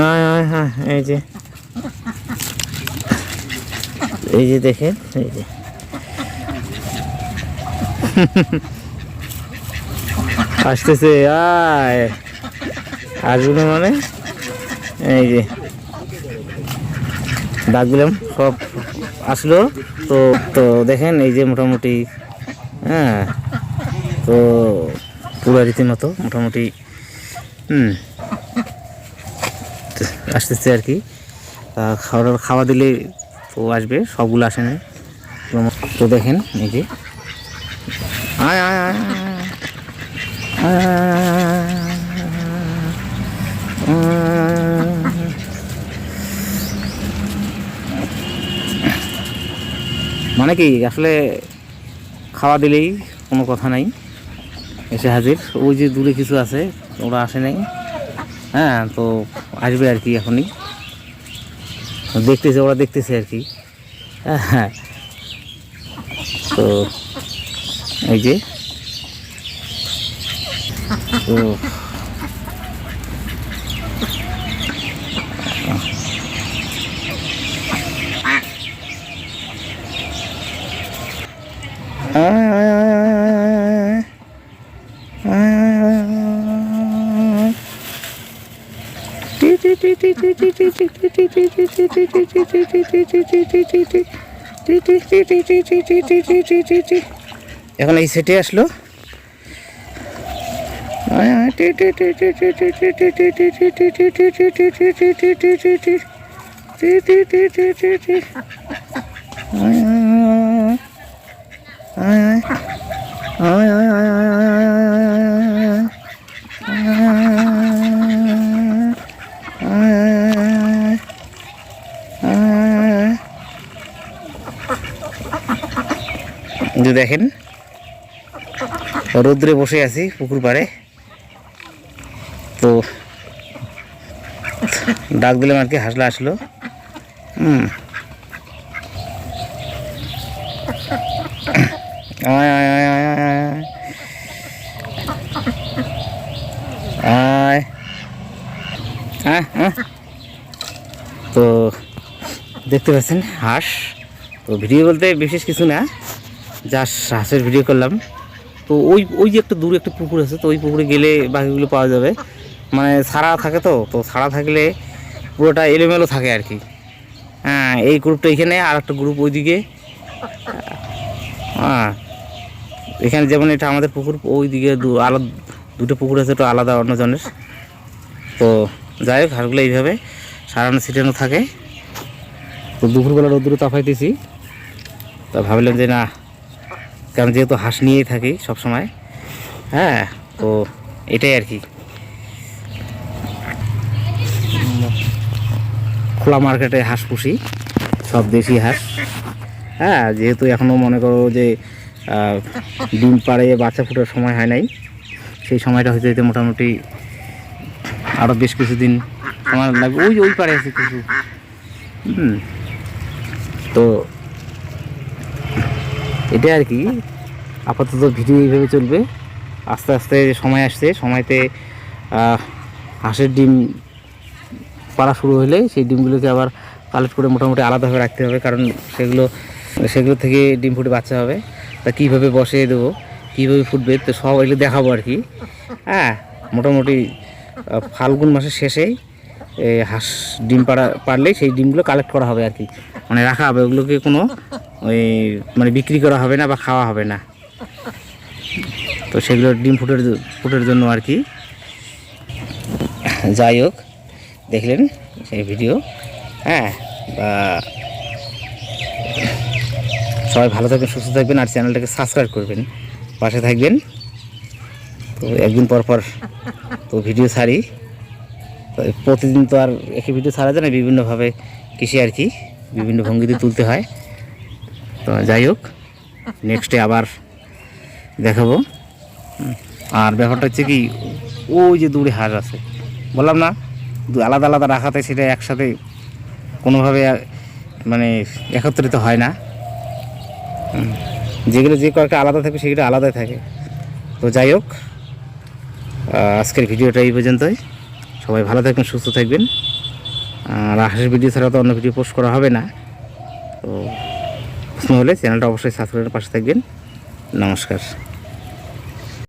হ্যাঁ হ্যাঁ হ্যাঁ এই যে। এই যে দেখেন, এই যে। আসতেছে, আয়। আসব মানে? এই যে। ডাক দিলাম, সব আসলো। তো তো দেখেন, এই যে মোটামুটি হ্যাঁ। তো পুরো রীতিমতো মোটামুটি, হুম। তো আসতেছে আর কি। তা খাওয়া দিলে তো আসবে, সবগুলো আসে না। তো দেখেন, এই যে। আয়। মানে কি, আসলে খাওয়া দিলেই কোনো কথা নাই। এসে হাজির। ওই যে দূরে কিছু আছে, ওরা আসে নাই। হ্যাঁ তো আসবে আর কি এখনই। দেখতেছে, ওরা দেখতেছে আর কি। হ্যাঁ। তো এই যে। তো এখন এই সেটে আসলো যে দেখেন, রৌদ্রে বসে আছি পুকুর পাড়ে। তো ডাক দিলাম আর কি, হাসলে আসলো। আয় হ্যাঁ হ্যাঁ তো দেখতে পাচ্ছেন হাঁস। তো ভিডিও বলতে বিশেষ কিছু না। যা হাঁসের ভিডিও করলাম। তো ওই ওই যে একটা দূরে একটা পুকুর আছে, তো ওই পুকুরে গেলে বাকিগুলো পাওয়া যাবে। মানে সারা থাকে তো তো সারা থাকলে পুরোটা এলোমেলো থাকে আর কি। হ্যাঁ এই গ্রুপটা এখানে, আর একটা গ্রুপ ওইদিকে। হ্যাঁ। এখানে যেমন এটা আমাদের পুকুর, ওইদিকে দু আলাদা দুটো পুকুর আছে, তো আলাদা অন্যজনের। তো যাই হোক হাঁসগুলো এইভাবে, সারানো ছিটানো থাকে। তো দুপুরবেলা রোদ্দুরে তাফাইতেছি তা ভাবলাম যে না কারণ যেহেতু হাঁস নিয়েই থাকি সব সময় হ্যাঁ তো এটাই আর কি। খোলা মার্কেটে হাঁস পুষি, সব দেশি হাঁস হ্যাঁ যেহেতু এখনও মনে করো যে ডিম পাড়ে বাচ্চা ফুটার সময় হয় নাই, সেই সময়টা হতে হতে মোটামুটি আরও বেশ কিছুদিন সময় লাগবে। ওই ওই পাড়ে আছে কিছু। হুম, তো এটা আর কি। আপাতত ভিডিও এইভাবে চলবে। আস্তে আস্তে সময় আসছে। সময়তে হাঁসের ডিম পাড়া শুরু হলে সেই ডিমগুলোকে আবার কালেক্ট করে মোটামুটি আলাদাভাবে রাখতে হবে। কারণ সেগুলো সেগুলো থেকে ডিম ফুটে বাচ্চা হবে। তা কীভাবে বসিয়ে দেবো? কীভাবে ফুটবে? তো সব এগুলো দেখাবো আর কি। হ্যাঁ মোটামুটি ফাল্গুন মাসের শেষেই হাঁস ডিম পাড়া পারলেই সেই ডিমগুলো কালেক্ট করা হবে আর কি। মানে রাখা হবে, ওগুলোকে কোনো ওই মানে বিক্রি করা হবে না বা খাওয়া হবে না। তো সেগুলো ডিম ফুটের ফুটের জন্য আর কি। যাই হোক, দেখলেন সেই ভিডিও। হ্যাঁ বা সবাই ভালো থাকবেন, সুস্থ থাকবেন, আর চ্যানেলটাকে সাবস্ক্রাইব করবেন, পাশে থাকবেন। তো একদিন পর পর তো ভিডিও ছাড়ি। প্রতিদিন তো আর একই ভিডিও ছাড়া যায় না, বিভিন্নভাবে কৃষি আর কি। বিভিন্ন ভঙ্গিতে তুলতে হয়। তো যাই হোক নেক্সটে আবার দেখাবো। আর ব্যাপারটা হচ্ছে কি, ওই যে দূরে হাঁস আছে। বললাম না আলাদা আলাদা রাখাতে সেটা একসাথে কোনোভাবে মানে একত্রিত হয় না। যেগুলো যে কয়েকটা আলাদা থাকে সেগুলো আলাদাই থাকে। তো যাই হোক আজকের ভিডিওটা এই পর্যন্তই। সবাই ভালো থাকবেন, সুস্থ থাকবেন। আর হাঁসের ভিডিও ছাড়া তো অন্য ভিডিও পোস্ট করা হবে না। তো প্রশ্ন হলে চ্যানেলটা অবশ্যই সাবস্ক্রাইবের পাশে থাকবেন। নমস্কার।